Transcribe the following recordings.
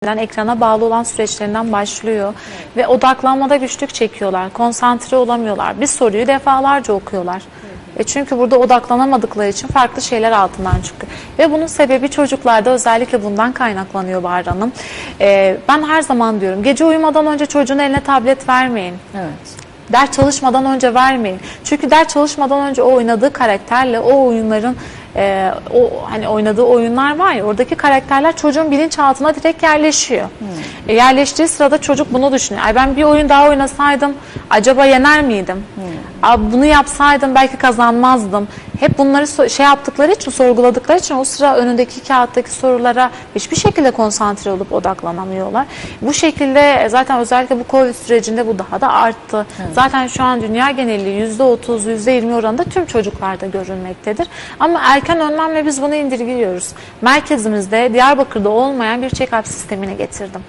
ekrana bağlı olan süreçlerinden başlıyor ve odaklanmada güçlük çekiyorlar, konsantre olamıyorlar. Bir soruyu defalarca okuyorlar. E çünkü burada odaklanamadıkları için farklı şeyler altından çıkıyor. Ve bunun sebebi çocuklarda özellikle bundan kaynaklanıyor Bahar Hanım. E, ben her zaman diyorum gece uyumadan önce çocuğun eline tablet vermeyin. Evet. Ders çalışmadan önce vermeyin. Çünkü ders çalışmadan önce o oynadığı karakterle o oyunların e, o hani oynadığı oyunlar var ya oradaki karakterler çocuğun bilinçaltına direkt yerleşiyor. E, yerleştiği sırada çocuk bunu düşünüyor. Ay ben bir oyun daha oynasaydım acaba yener miydim? Aa, bunu yapsaydım belki kazanmazdım. Hep bunları şey yaptıkları için, sorguladıkları için o sıra önündeki kağıttaki sorulara hiçbir şekilde konsantre olup odaklanamıyorlar. Bu şekilde zaten özellikle bu Covid sürecinde bu daha da arttı. Zaten şu an dünya geneli %30, %20 oranında tüm çocuklarda görülmektedir. Ama erken önlemle biz bunu indirgiyoruz. Merkezimizde Diyarbakır'da olmayan bir check-up sistemine getirdim.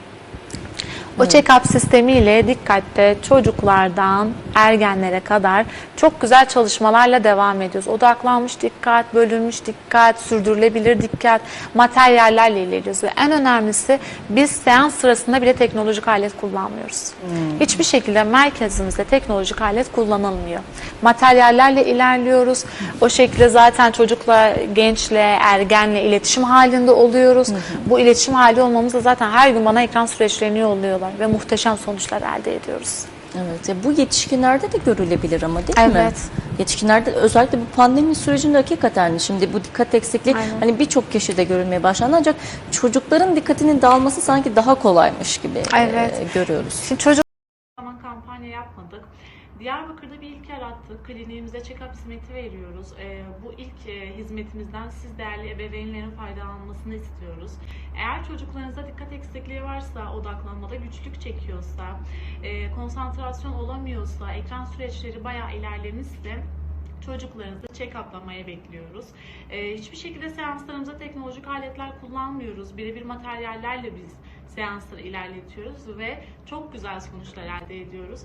O check-up sistemiyle dikkatte çocuklardan ergenlere kadar çok güzel çalışmalarla devam ediyoruz. Odaklanmış dikkat, bölünmüş dikkat, sürdürülebilir dikkat, materyallerle ilerliyoruz. Ve en önemlisi biz seans sırasında bile teknolojik alet kullanmıyoruz. Hiçbir şekilde merkezimizde teknolojik alet kullanılmıyor. Materyallerle ilerliyoruz. O şekilde zaten çocukla, gençle, ergenle iletişim halinde oluyoruz. Bu iletişim hali olmamızda zaten her gün bana ekran süreçlerini yolluyorlar ve muhteşem sonuçlar elde ediyoruz. Evet. Ya bu yetişkinlerde de görülebilir ama değil mi? Evet. Yetişkinlerde özellikle bu pandemi sürecinde hakikaten şimdi bu dikkat eksikliği Aynen. hani birçok kişide görülmeye başlandı ancak çocukların dikkatinin dağılması sanki daha kolaymış gibi e, Evet. görüyoruz. Şimdi çocuk kampanya yapmadık. Diyarbakır'da bir ilk yarattık. Kliniğimize check-up hizmeti veriyoruz. Ee, bu ilk e, hizmetimizden siz değerli ebeveynlerin faydalanmasını istiyoruz. Eğer çocuklarınızda dikkat eksikliği varsa, odaklanmada güçlük çekiyorsa, e, konsantrasyon olamıyorsa, ekran süreçleri bayağı ilerlemişse çocuklarınızı check-up'lamaya bekliyoruz. Ee, hiçbir şekilde seanslarımızda teknolojik aletler kullanmıyoruz. Birebir materyallerle biz seansları ilerletiyoruz ve çok güzel sonuçlar elde ediyoruz.